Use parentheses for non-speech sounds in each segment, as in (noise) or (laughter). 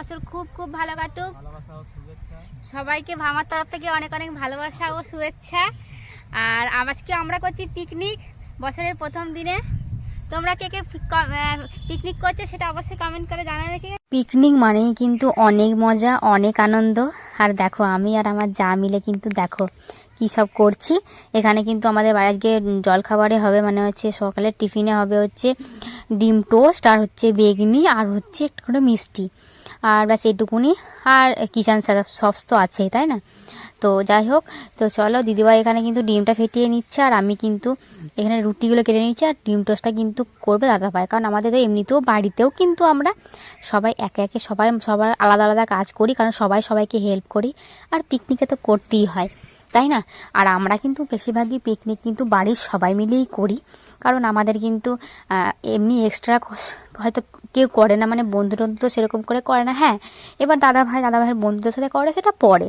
বছর খুব খুব ভালো কাটুক। সবাইকে আমার তরফ থেকে অনেক অনেক ভালোবাসা ও শুভেচ্ছা। আর আজকে আমরা করছি পিকনিক বছরের প্রথম দিনে। তোমরা কে কে পিকনিক করছ সেটা অবশ্যই কমেন্ট করে জানাবে কি পিকনিক মানেই কিন্তু অনেক মজা অনেক আনন্দ। আর দেখো আমি আর আমার যা মিলে কিন্তু দেখো কী সব করছি। এখানে কিন্তু আমাদের বাড়ি আজকে জলখাবারে হবে মানে হচ্ছে সকালের টিফিনে হবে হচ্ছে ডিম টোস্ট আর হচ্ছে বেগনি আর হচ্ছে একটু করে মিষ্টি। আর ব্যাস এটুকুনি আর কিষান সবস তো আছেই, তাই না? তো যাই হোক, তো চলো দিদিভাই এখানে কিন্তু ডিমটা ফেটিয়ে নিচ্ছে আর আমি কিন্তু এখানে রুটিগুলো কেটে নিচ্ছি আর ডিম টোস্টটা কিন্তু করবে দাদা ভাই। কারণ আমাদের তো এমনিতেও বাড়িতেও কিন্তু আমরা সবাই একে একে সবাই, সবার আলাদা আলাদা কাজ করি, কারণ সবাই সবাইকে হেল্প করি। আর পিকনিকে তো করতেই হয়, তাই না? আর আমরা কিন্তু বেশিরভাগই পিকনিক কিন্তু বাড়ির সবাই মিলেই করি। কারণ আমাদের কিন্তু এমনি এক্সট্রা হয়তো কেউ করে না মানে বন্ধু টন্ধু তো সেরকম করে করে না হ্যাঁ। এবার দাদা ভাই দাদা ভাইয়ের বন্ধুদের সাথে করে, সেটা পরে।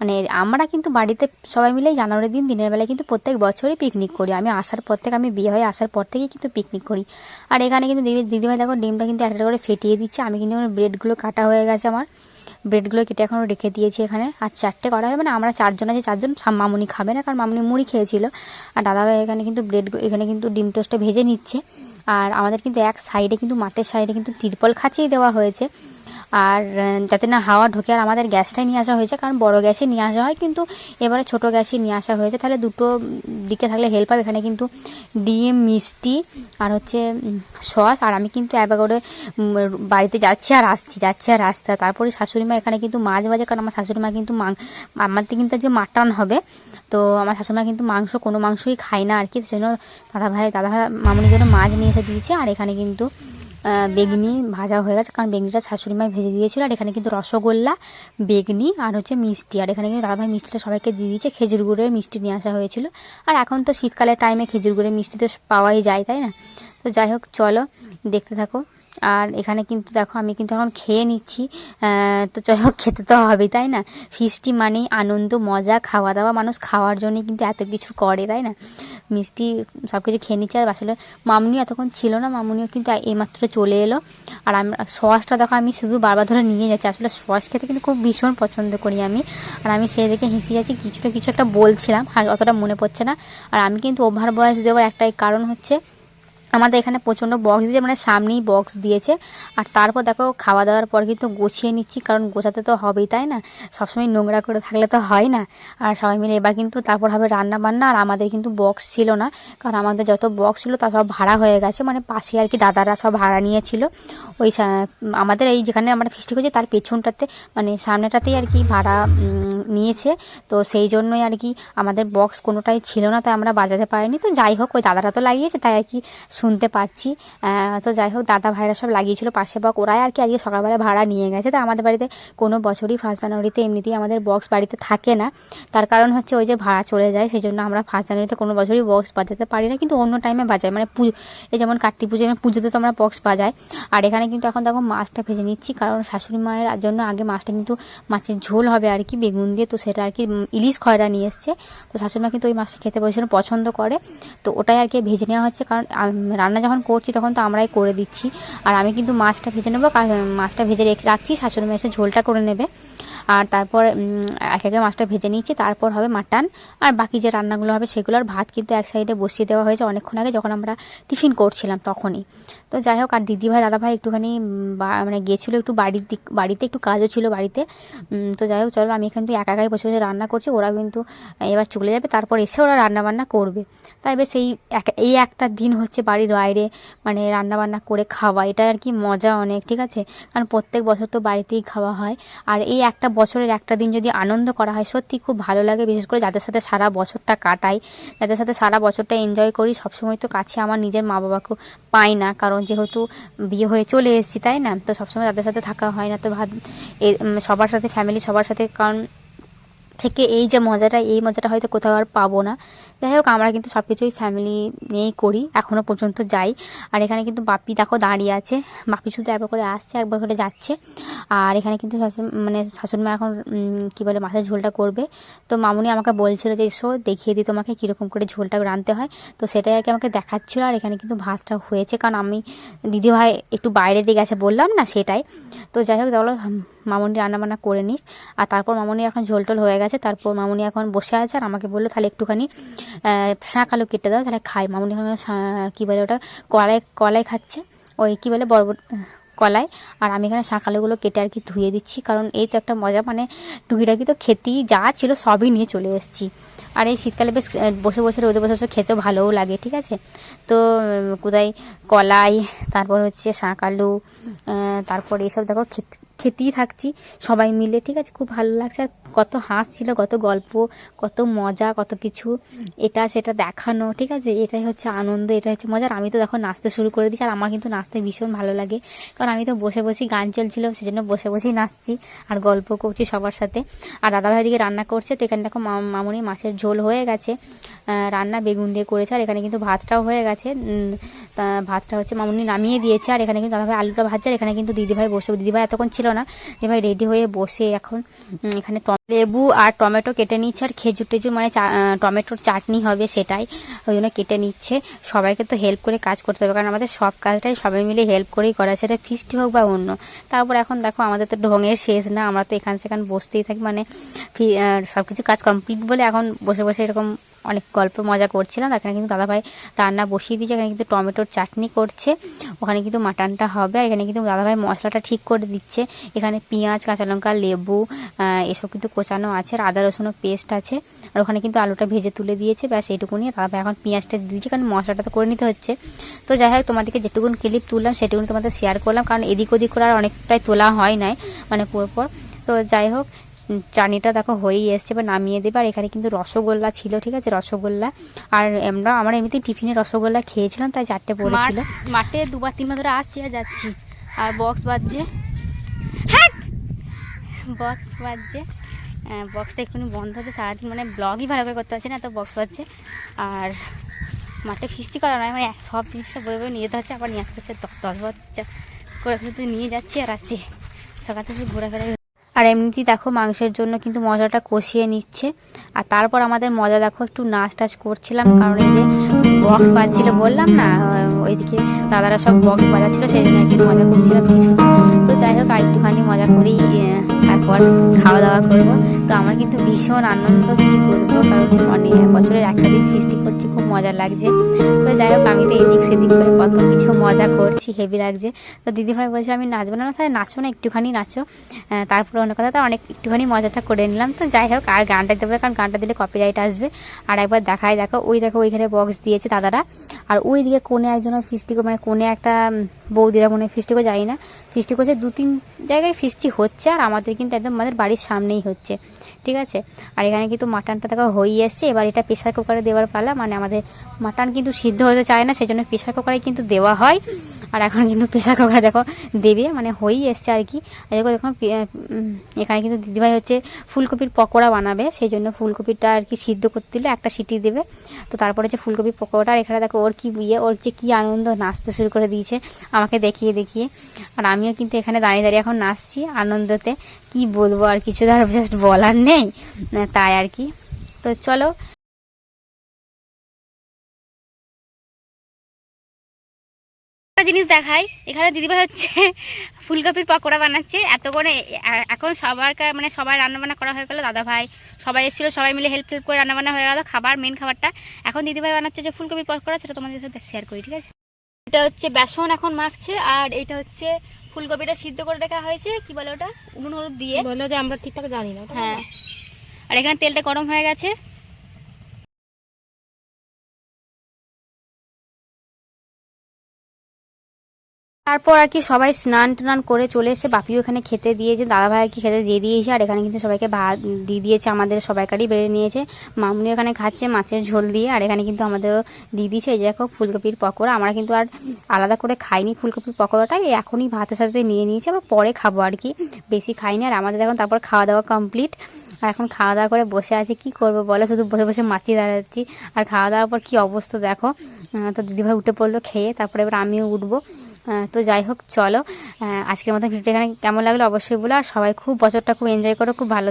মানে আমরা কিন্তু বাড়িতে সবাই মিলেই জানুয়ারির দিন, দিনের বেলায় কিন্তু প্রত্যেক বছরই পিকনিক করি। আমি আসার পর থেকে, আমি বিয়ে হয়ে আসার পর থেকেই কিন্তু পিকনিক করি। আর এখানে কিন্তু দিদি, দিদিভাই দেখো, ডিমটা কিন্তু একটা করে ফেটিয়ে দিচ্ছে। আমি কিন্তু ব্রেডগুলো কাটা হয়ে গেছে আমার। ব্রেডগুলো কেটে এখনও রেখে দিয়েছি এখানে। আর চারটে করা হবে মানে আমরা চারজন আছি, চারজন মামুনি খাবে না, কারণ মামুনি মুড়ি খেয়েছিল। আর দাদাভাই এখানে কিন্তু ব্রেড এখানে কিন্তু ডিম টোস্টটা ভেজে নিচ্ছে। আর আমাদের কিন্তু এক সাইডে কিন্তু মাঠের সাইডে কিন্তু তিরপল খাঁচিয়ে দেওয়া হয়েছে। আর যাতে না হাওয়া ঢোকে, আর আমাদের গ্যাসটাই নিয়ে আসা হয়েছে, কারণ বড় গ্যাসে নিয়ে আসা হয়, কিন্তু এবারে ছোট গ্যাসই নিয়ে আসা হয়েছে। তাহলে দুটো দিকে থাকলে হেল্প হবে এখানে কিন্তু ডিম, মিষ্টি, আর হচ্ছে সস, আর আমি কিন্তু একবার করে বাড়িতে যাচ্ছি আর আসছি, যাচ্ছি আর আসতে তারপরে শাশুড়িমা এখানে কিন্তু মাছ বাজে কারণ আমার শাশুড়িমা কিন্তু আমাদের কিন্তু যে মাটন হবে। তো আমার শাশুড়িমা কিন্তু মাংস, কোনো মাংসই খায় না আর কি, সেই জন্য দাদা ভাই দাদা ভাই মামুনির জন্য মাছ নিয়ে এসে দিয়েছে, আর এখানে কিন্তু বেগনি ভাজা হয়ে গেছে। কারণ বেগনিটা শাশুড়িমাই ভেজে দিয়েছিল। আর এখানে কিন্তু রসগোল্লা, বেগনি আর হচ্ছে মিষ্টি। আর এখানে কিন্তু দাদাভাই মিষ্টিটা সবাইকে দিয়ে দিয়েছে। খেজুর গুড়ের মিষ্টি নিয়ে আসা হয়েছিল। আর এখন তো শীতকালের টাইমে খেজুর গুড়ের মিষ্টি তো পাওয়াই যায়, তাই না? তো যাই হোক, চলো দেখতে থাকো। আর এখানে কিন্তু দেখো, আমি কিন্তু এখন খেয়ে নিচ্ছি। তো যাই হোক, খেতে তো হবে তাই না? ফিস্টি মানেই আনন্দ, মজা খাওয়া দাওয়া মানুষ খাওয়ার জন্যই কিন্তু এত কিছু করে, তাই না? মিষ্টি সব কিছু খেয়ে নিচ্ছে, আর আসলে মামুনি এতক্ষণ ছিল না, মামুনিও কিন্তু এইমাত্র চলে এলো। আর আমি সসটা দেখো, আমি শুধু বারবার ধরে নিয়ে যাচ্ছি। আসলে সস খেতে কিন্তু খুব ভীষণ পছন্দ করি আমি। আর আমি সেই দেখে হেসে যাচ্ছি, কিছুটা কিছু একটা বলছিলাম, আর অতটা মনে পড়ছে না। আর আমি কিন্তু ওভার বয়স দেওয়ার একটাই কারণ হচ্ছে আমাদের এখানে প্রচণ্ড বক্স দিয়েছে মানে সামনেই বক্স দিয়েছে। আর তারপর দেখো খাওয়া দাওয়ার পর কিন্তু গুছিয়ে নিচ্ছি, কারণ গোছাতে তো হবেই, তাই না? সবসময় নোংরা করে থাকলে তো হয় না। আর সবাই মিলে এবার কিন্তু তারপর হবে রান্না বান্না আর আমাদের কিন্তু বক্স ছিল না, কারণ আমাদের যত বক্স ছিল তা সব ভাড়া হয়ে গেছে মানে পাশে আর কি দাদারা সব ভাড়া নিয়েছিল। ওই আমাদের এই যেখানে আমরা ফিস্টি করছি, তার পেছনটাতে মানে সামনেটাতেই আর কি ভাড়া নিয়েছে। তো সেই জন্যই আর কি আমাদের বক্স কোনোটাই ছিল না, তাই আমরা বাজাতে পারিনি। তো যাই হোক, ওই দাদারা তো লাগিয়েছে, তাই আর কি শুনতে পাচ্ছি। তো যাই হোক, দাদা ভাইরা সব লাগিয়েছিল, পাশে বক ওরাই আর কি আজকে সকালবেলা ভাড়া নিয়ে গেছে। তো আমাদের বাড়িতে কোনো বছরই ফার্স্ট জানুয়ারিতে এমনিতেই আমাদের বক্স বাড়িতে থাকে না। তার কারণ হচ্ছে ওই যে ভাড়া চলে যায় সেই জন্য আমরা ফার্স্ট জানুয়ারিতে কোনো বছরই বক্স বাজাতে পারি না, কিন্তু অন্য টাইমে বাজাই। মানে পুজো, এই যেমন কার্তিক পুজো পুজোতে তো আমরা বক্স বাজাই। আর এখানে কিন্তু এখন দেখো মাছটা ভেজে নিচ্ছি, কারণ শাশুড়ি মায়ের জন্য আগে মাছটা কিন্তু মাছের ঝোল হবে আর কি, বেগুন দিয়ে। তো সেটা আর কি ইলিশ খয়রা নিয়ে এসছে। তো শাশুড়িমা কিন্তু ওই মাছটা খেতে ভীষণ পছন্দ করে। তো ওটাই আর কি ভেজে নেওয়া হচ্ছে কারণ রান্না যখন করছি তখন তো আমরাই করে দিচ্ছি। আর আমি কিন্তু মাছটা ভেজে নেব, কারণ মাছটা ভেজে রেখে রাখছি, শাশুড়িমা এসে ঝোলটা করে নেবে। আর তারপর এক একে মাছটা ভেজে নিয়েছি, তারপর হবে মাটন। আর বাকি যে রান্নাগুলো হবে সেগুলো আর ভাত কিন্তু এক সাইডে বসিয়ে দেওয়া হয়েছে অনেকক্ষণ আগে যখন আমরা টিফিন করছিলাম তখনই। তো যাই হোক, আর দিদিভাই, দাদাভাই একটুখানি মানে গিয়েছিল একটু বাড়ির দিক, বাড়িতে একটু কাজও ছিল বাড়িতে। তো যাই হোক, চলো আমি এখানে তো একা একাই বসে বসে রান্না করছি ওরা কিন্তু এবার চলে যাবে, তারপর এসে ওরা রান্নাবান্না করবে। তাই বেশ এই এক- এই একটা দিন হচ্ছে বাড়ির বাইরে মানে রান্নাবান্না করে খাওয়া এটা আর কি মজা অনেক, ঠিক আছে? কারণ প্রত্যেক বছর তো বাড়িতেই খাওয়া হয়। আর এই একটা বছরের একটা দিন যদি আনন্দ করা হয়, সত্যি খুব ভালো লাগে। বিশেষ করে যাদের সাথে সারা বছরটা কাটাই, যাদের সাথে সারা বছরটা এনজয় করি, সবসময় তো কাছে আমার নিজের মা বাবাকেও পাই না, কারণ যেহেতু বিয়ে হয়ে চলে এসেছি, তাই না? তো সবসময় তাদের সাথে থাকা হয় না, তো ভাব সবার সাথে ফ্যামিলি সবার সাথে, কারণ থেকে এই যে মজাটা, এই মজাটা হয়তো কোথাও আর পাবো না। যাই হোক, আমরা কিন্তু সব কিছুই ফ্যামিলি নিয়েই করি। এখনও পর্যন্ত যাই। আর এখানে কিন্তু বাপি দেখো দাঁড়িয়ে আছে। বাপি শুধু একবার করে আসছে, একবার করে যাচ্ছে। আর এখানে কিন্তু শাশুড়ি মানে শাশুড়িমা এখন কী বলে মাছের ঝোলটা করবে। তো মামুনি আমাকে বলছিল যে, এসো, দেখিয়ে দিই তোমাকে কীরকম করে ঝোলটা রাঁধতে হয়। তো সেটাই আর কি আমাকে দেখাচ্ছিল। আর এখানে কিন্তু ভাতটা হয়েছে। কারণ আমি দিদিভাই একটু বাইরে দিয়ে গেছে বললাম না, সেটাই। তো যাই হোক, তাহলে মামুনি রান্নাবান্না করে নিক। আর তারপর মামুনি এখন ঝোল টোল হয়ে গেছে, তারপর মামুনি এখন বসে আছে আর আমাকে বলল, তাহলে একটুখানি শাঁক আলু কেটে দাও, তাহলে খাই। মামুনি এখন কী বলে ওটা, কলাই কলাই খাচ্ছে। ওই কী বলে বড় কলাই। আর আমি এখানে শাঁক আলুগুলো কেটে আর কি ধুয়ে দিচ্ছি, কারণ এই তো একটা মজা মানে টুকিটাকি তো খেতেই যা ছিল সবই নিয়ে চলে এসেছি। আর এই শীতকালে বেশ বসে বসে, রোদে বসে বসে খেতেও ভালোও লাগে, ঠিক আছে? তো কোথায় কলাই, তারপর হচ্ছে শাঁক আলু তারপর এইসব দেখো, খেতে খেতেই থাকছি, সবাই মিলে, ঠিক আছে? খুব ভালো লাগছে। আর কত হাঁস ছিল, কত গল্প, কত মজা, কত কিছু। এটা সেটা দেখানো, ঠিক আছে? এটাই হচ্ছে আনন্দ, এটাই হচ্ছে মজা। আর আমি তো দেখো নাচতে শুরু করে দিচ্ছি আর আমার কিন্তু নাচতে ভীষণ ভালো লাগে। কারণ আমি তো বসে বসেই গান চলছিল, সেজন্য বসে বসেই নাচছি আর গল্প করছি সবার সাথে। আর দাদাভাই দিকে রান্না করছে, তো এখানে দেখো মামুনি মাছের ঝোল হয়ে গেছে। রান্না বেগুন দিয়ে করেছে, আর এখানে কিন্তু ভাতটাও হয়ে গেছে। ভাতটা হচ্ছে মামুনি নামিয়ে দিয়েছে, আর এখানে কিন্তু দাদাভাই আলুটা ভাজছে, আর এখানে কিন্তু দিদিভাই বসে দিদিভাই এতক্ষণ ছিল না, দিদিভাই রেডি হয়ে বসে এখন এখানে লেবু আর টমেটো কেটে নিচ্ছে, আর খেজুর টেজুর মানে টমেটোর চাটনি হবে সেটাই, ওই জন্য কেটে নিচ্ছে। সবাইকে তো হেল্প করে কাজ করতে হবে, কারণ আমাদের সব কাজটাই সবাই মিলে হেল্প করেই করা, সেটা ফিস্টি হোক বা অন্য। তারপর এখন দেখো আমাদের তো ঢঙের শেষ না, আমরা তো এখান সেখান বসতেই থাকি মানে সব কিছু কাজ কমপ্লিট বলে এখন বসে বসে এরকম অনেক গল্প মজা করছিলাম। এখানে কিন্তু দাদাভাই রান্না বসিয়ে দিয়েছে। এখানে কিন্তু টমেটোর চাটনি করছে। ওখানে কিন্তু মাটনটা হবে। আর এখানে কিন্তু দাদাভাই মশলাটা ঠিক করে দিচ্ছে। এখানে পেঁয়াজ, কাঁচা লঙ্কা, লেবু এসব কিন্তু কোচানো আছে। আর আদা, রসুনও পেস্ট আছে। আর ওখানে কিন্তু আলুটা ভেজে তুলে দিয়েছে। ব্যাস এইটুকুনি দাদাভাই এখন পেঁয়াজটা দিয়েছে। কারণ মশলাটা তো করে নিতে হচ্ছে। তো যাই হোক, তোমাদেরকে যেটুকুন ক্লিপ তুললাম, সেটুকুন তোমাদের শেয়ার করলাম। কারণ এদিক ওদিক করে আর অনেকটাই তোলা হয় নাই মানে পরপর। তো যাই হোক চাটনিটা দেখো হয়েই এসছে এবার নামিয়ে দেবে। আর এখানে কিন্তু রসগোল্লা ছিল ঠিক আছে? রসগোল্লা। আর আমরা আমরা এমনিতেই টিফিনে রসগোল্লা খেয়েছিলাম তাই চারটে পড়েছিল। মাঠে দুবার তিনবার ধরে আসছি আর যাচ্ছি। আর বক্স বাজছে। বক্স বাজছে। বক্সটা এক্ষুনি বন্ধ হচ্ছে। সারাদিন মানে ব্লগই ভালো করে করতে পারছি না তো বক্স বাজছে। আর মাঠে ফিস্টি করা নয় মানে এক- সব জিনিসটা বয়ে বয়ে নিয়ে যেতে হচ্ছে। আবার নিয়ে আসতে হচ্ছে দশ বছর করে নিয়ে যাচ্ছি আর আসছি। সকাল থেকে ঘোরাফেরা আর এমনিতেই দেখো মাংসের জন্য কিন্তু মজাটা কষিয়ে নিচ্ছে। আর তারপর আমাদের মজা দেখো একটু নাচ টাচ করছিলাম, কারণ এই যে বক্স বাজছিল বললাম না ওইদিকে দাদারা সব বক্স বাজাচ্ছিল, সেই জন্য একটু মজা করছিলাম কিছু তো যাই হোক, আর একটুখানি মজা করেই তারপর খাওয়া দাওয়া করব। তো আমার কিন্তু ভীষণ আনন্দ কী বলব, কারণ অনেক বছরের একটা দিন ফিস্টি করছি, খুব মজা লাগছে। তো যাই হোক, আমি তো এদিক সেদিক করে কত কিছু মজা করছি হেভি লাগছে। তো দিদিভাই বলছে, আমি নাচবো না তাহলে নাচো না, একটুখানি নাচো। তারপরে অন্য কথা, তো অনেক একটুখানি মজাটা করে নিলাম। তো যাই হোক, আর গানটা দেবো কারণ গানটা দিলে কপিরাইট আসবে। আর একবার দেখাই, দেখো, ওই দেখো, ওইখানে বক্স দিয়েছে দাদারা। আর ওই দিকে কোণে একজন ফিস্টি মানে কোণে একটা বৌদিরা মনে ফিস্টি করে যাই না। ফিস্টি করছে, দু তিন জায়গায় ফিস্টি হচ্ছে, আর আমাদের কিন্তু একদম আমাদের বাড়ির সামনেই হচ্ছে, ঠিক আছে? আর এখানে কিন্তু মাটনটা দেখো হয়ে এসছে, এবার এটা প্রেশার কুকারে দেওয়ার পালা মানে আমাদের মাটন কিন্তু সিদ্ধ হতে চায় না সেই জন্য প্রেশার কুকারে কিন্তু দেওয়া হয়। আর এখন কিন্তু প্রেশার কুকারে দেখো, দেবে মানে হয়েই এসছে আর কি। দেখো দেখো এখানে কিন্তু দিদিভাই হচ্ছে ফুলকপির পকোড়া বানাবে, সেই জন্য ফুলকপিটা আর কি সিদ্ধ করতে দিলে একটা সিটি দেবে। তো তারপরে হচ্ছে ফুলকপির পকোড়াটা, আর এখানে দেখো, ওর কি ইয়ে ওর যে কী আনন্দ, নাচতে শুরু করে দিয়েছে, আমাকে দেখিয়ে দেখিয়ে। আর আমিও কিন্তু এখানে দাঁড়িয়ে দাঁড়িয়ে এখন নাচছি আনন্দতে। কি বলব আর কিছু আর জাস্ট বলার নেই, তাই আর কি। তো চলো একটা জিনিস দেখাই। এখানে দিদিভাই হচ্ছে (laughs) ফুলকপির পকোড়া বানাচ্ছে। এত করে এখন সবার মানে সবাই রান্নাবান্না করা হয়ে গেলো দাদা ভাই সবাই এসেছিল সবাই মিলে হেল্প হেল্প করে রান্নাবান্না হয়ে গেলো খাবার মেন খাবারটা। এখন দিদিভাই বানাচ্ছে যে ফুলকপির পকোড়া সেটা তোমাদের সাথে শেয়ার করি ঠিক আছে? এটা হচ্ছে বেসন এখন মাখছে আর এটা হচ্ছে ফুলকপিটা সিদ্ধ করে রাখা হয়েছে কি বলে ওটা? উনুন হলুদ দিয়ে। বলল যে আমরা ঠিকঠাক জানি না হ্যাঁ। আর এখানে তেলটা গরম হয়ে গেছে। তারপর আর কি সবাই স্নান টান করে চলে এসে বাপিও এখানে খেতে দিয়েছে দাদা ভাই আর কি খেতে দিয়ে দিয়েছে, আর এখানে কিন্তু সবাইকে ভাত দিয়ে দিয়েছে, আমাদের সবাইকারই বেড়ে নিয়েছে। মামনি এখানে খাচ্ছে মাছের ঝোল দিয়ে, আর এখানে কিন্তু আমাদেরও দিয়ে দিয়েছে এই দেখো ফুলকপির পকোড়া, আমরা কিন্তু আর আলাদা করে খাইনি ফুলকপির পকোড়াটা এখনই ভাতের সাথে নিয়ে নিয়েছি, আবার পরে খাব আর কি, বেশি খাইনি, আর আমাদের এখন তারপর খাওয়া দাওয়া কমপ্লিট, আর এখন খাওয়া দাওয়া করে বসে আছি, কি করব বলো, শুধু বসে বসে মাছি দাঁড়াচ্ছি, আর খাওয়া দাওয়ার পর কি অবস্থা দেখো তো দিদিভাই উঠে পড়ল খেয়ে, তারপরে এবার আমিও উঠবো তো যাই হোক, চলো। আজকের মতো ভিডিওটা এখানে কেমন লাগল অবশ্যই বলো, আর সবাই খুব বছরটা খুব এনজয় করো, খুব ভালো